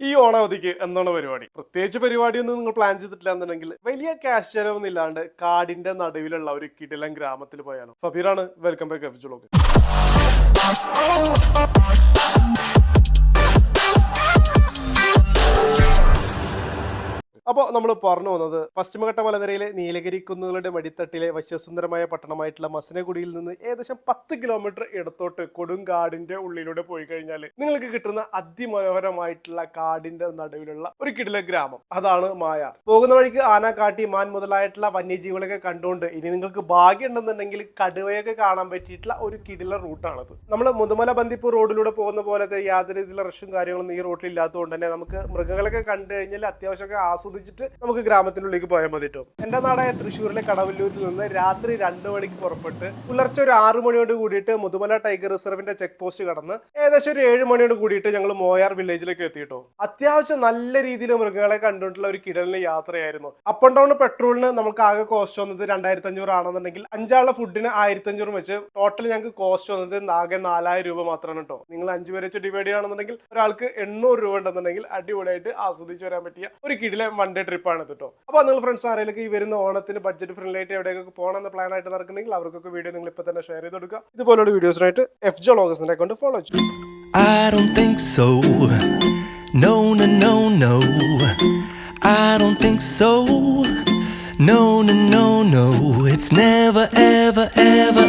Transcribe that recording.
ഈ ഓണാവധിക്ക് എന്താണ് പരിപാടി? പ്രത്യേകിച്ച് പരിപാടിയൊന്നും നിങ്ങൾ പ്ലാൻ ചെയ്തിട്ടില്ല എന്നുണ്ടെങ്കിൽ വലിയ ക്യാഷ് ചെലവൊന്നും ഇല്ലാണ്ട് കാടിന്റെ നടുവിലുള്ള ഒരു കിടിലം ഗ്രാമത്തിൽ പോയാലോ. ഫബീറാണ് വെൽക്കം ബാക്ക് എഫ് ജുളോക്ക് അപ്പോൾ നമ്മൾ പറഞ്ഞു വന്നത് പശ്ചിമഘട്ട മലനിരയിലെ നീലഗിരി കുന്നുകളുടെ മടിത്തട്ടിലെ വശ്യസുന്ദരമായ പട്ടണമായിട്ടുള്ള മസനഗുഡിയിൽ നിന്ന് ഏകദേശം പത്ത് കിലോമീറ്റർ ഇടത്തോട്ട് കൊടുങ്കാടിന്റെ ഉള്ളിലൂടെ പോയി കഴിഞ്ഞാൽ നിങ്ങൾക്ക് കിട്ടുന്ന അതിമനോഹരമായിട്ടുള്ള കാടിന്റെ നടുവിലുള്ള ഒരു കിടില ഗ്രാമം. അതാണ് മായാർ. പോകുന്ന വഴിക്ക് ആന കാട്ടി മാൻ മുതലായിട്ടുള്ള വന്യജീവികളൊക്കെ കണ്ടുകൊണ്ട് ഇനി നിങ്ങൾക്ക് ഭാഗ്യം ഉണ്ടെന്നുണ്ടെങ്കിൽ കടുവയൊക്കെ കാണാൻ പറ്റിയിട്ടുള്ള ഒരു കിടില റൂട്ടാണത്. നമ്മൾ മുതുമല ബന്ദിപ്പൂർ റോഡിലൂടെ പോകുന്ന പോലത്തെ യാതൊരു രീതിയിലുള്ള റഷും കാര്യങ്ങളൊന്നും ഈ റോട്ടിൽ ഇല്ലാത്തതുകൊണ്ട് തന്നെ നമുക്ക് മൃഗങ്ങളൊക്കെ കണ്ടു കഴിഞ്ഞാൽ അത്യാവശ്യമൊക്കെ ആസ്വദിച്ചിട്ട് നമുക്ക് ഗ്രാമത്തിനുള്ളിലേക്ക് പോയാൽ മതി കേട്ടോ എന്റെ നാടായ തൃശ്ശൂരിലെ കടവല്ലൂരിൽ നിന്ന് രാത്രി രണ്ട് മണിക്ക് പുറപ്പെട്ട് പുലർച്ചെ ഒരു ആറു മണിയോട് കൂടിയിട്ട് മുതുമല ടൈഗർ റിസർവിന്റെ ചെക്ക് പോസ്റ്റ് കടന്ന് ഏകദേശം ഒരു ഏഴ് മണിയോട് കൂടിയിട്ട് ഞങ്ങൾ മോയാർ വില്ലേജിലേക്ക് എത്തിയിട്ടോ അത്യാവശ്യം നല്ല രീതിയിൽ മൃഗങ്ങളെ കണ്ടിട്ടുള്ള ഒരു കിടലിന് യാത്രയായിരുന്നു. അപ്പ് ആൻഡ് ഡൗൺ പെട്രോളിന് നമുക്ക് ആകെ കോസ്റ്റ് വന്നത് രണ്ടായിരത്തി അഞ്ഞൂറ് ആണെന്നുണ്ടെങ്കിൽ അഞ്ചാളുടെ ഫുഡിന് ആയിരത്തി അഞ്ഞൂറ് വെച്ച് ടോട്ടൽ ഞങ്ങൾക്ക് കോസ്റ്റ് വന്നത് ആകെ നാലായിരം രൂപ മാത്രമാണ് കേട്ടോ നിങ്ങൾ അഞ്ചു പേരെ വെച്ച് ഡിവൈഡ് ചെയ്യുകയാണെന്നുണ്ടെങ്കിൽ ഒരാൾക്ക് എണ്ണൂറ് രൂപ ഉണ്ടെന്നുണ്ടെങ്കിൽ അടിപൊളിയായിട്ട് ആസ്വദിച്ച് വരാൻ പറ്റിയ ഒരു കിടിലെ വൺ ഡേ ട്രിപ്പാണ് കേട്ടോ അപ്പോൾ നിങ്ങൾ ഫ്രണ്ട്സ് ആരെങ്കിലും ഈ വരുന്ന ഓണത്തിന് ബഡ്ജറ്റ് ഫ്രണ്ട്ലി ആയിട്ട് എവിടെയൊക്കെ പോകണമെന്ന് പ്ലാൻ ആയിട്ട് നടക്കുന്നെങ്കിൽ അവർക്കൊക്കെ വീഡിയോ നിങ്ങൾ ഇപ്പോൾ തന്നെ ഷെയർ ചെയ്ത് കൊടുക്കുക. ഇതുപോലുള്ള വീഡിയോസിനായിട്ട് എഫ് ജോ ലോഗസിന്റെ അക്കൗണ്ട് ഫോളോ ചെയ്യും. No, no, no, no. It's never, ever, ever, ever,